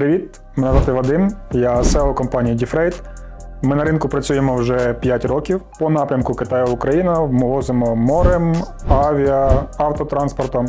Привіт, мене звати Вадим, я SEO компанії DeFreight. Ми на ринку працюємо вже 5 років. По напрямку Китаю-Україна ми возимо морем, авіа, автотранспортом.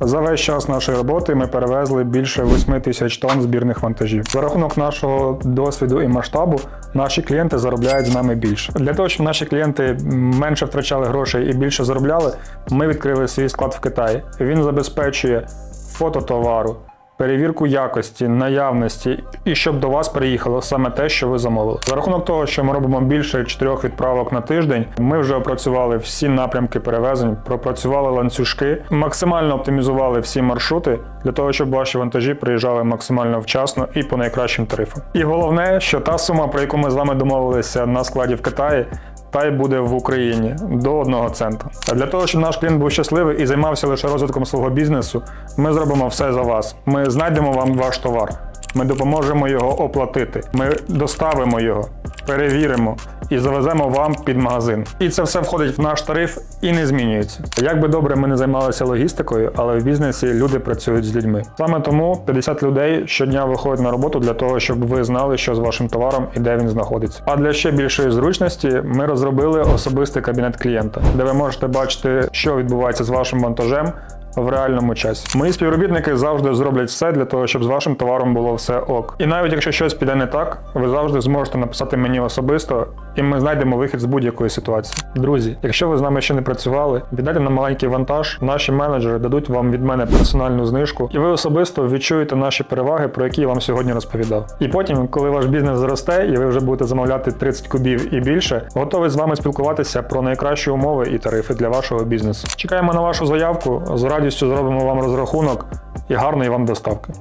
За весь час нашої роботи ми перевезли більше 8 тисяч тонн збірних вантажів. За рахунок нашого досвіду і масштабу наші клієнти заробляють з нами більше. Для того, щоб наші клієнти менше втрачали грошей і більше заробляли, ми відкрили свій склад в Китаї. Він забезпечує фото товару, перевірку якості, наявності і щоб до вас приїхало саме те, що ви замовили. За рахунок того, що ми робимо більше чотирьох відправок на тиждень, ми вже опрацювали всі напрямки перевезень, пропрацювали ланцюжки, максимально оптимізували всі маршрути для того, щоб ваші вантажі приїжджали максимально вчасно і по найкращим тарифам. І головне, що та сума, про яку ми з вами домовилися на складі в Китаї. Та й буде в Україні до одного цента. А для того, щоб наш клієнт був щасливий і займався лише розвитком свого бізнесу, ми зробимо все за вас. Ми знайдемо вам ваш товар. Ми допоможемо його оплатити. Ми доставимо його, перевіримо і завеземо вам під магазин. І це все входить в наш тариф і не змінюється. Як би добре ми не займалися логістикою, але в бізнесі люди працюють з людьми. Саме тому 50 людей щодня виходять на роботу для того, щоб ви знали, що з вашим товаром і де він знаходиться. А для ще більшої зручності ми розробили особистий кабінет клієнта, де ви можете бачити, що відбувається з вашим вантажем в реальному часі. Мої співробітники завжди зроблять все для того, щоб з вашим товаром було все ок. І навіть якщо щось піде не так, ви завжди зможете написати мені особисто, і ми знайдемо вихід з будь-якої ситуації. Друзі, якщо ви з нами ще не працювали, віддайте нам маленький вантаж. Наші менеджери дадуть вам від мене персональну знижку, і ви особисто відчуєте наші переваги, про які я вам сьогодні розповідав. І потім, коли ваш бізнес зросте, і ви вже будете замовляти 30 кубів і більше, готовий з вами спілкуватися про найкращі умови і тарифи для вашого бізнесу. Чекаємо на вашу заявку. З радістю зробимо вам розрахунок і гарної вам доставки.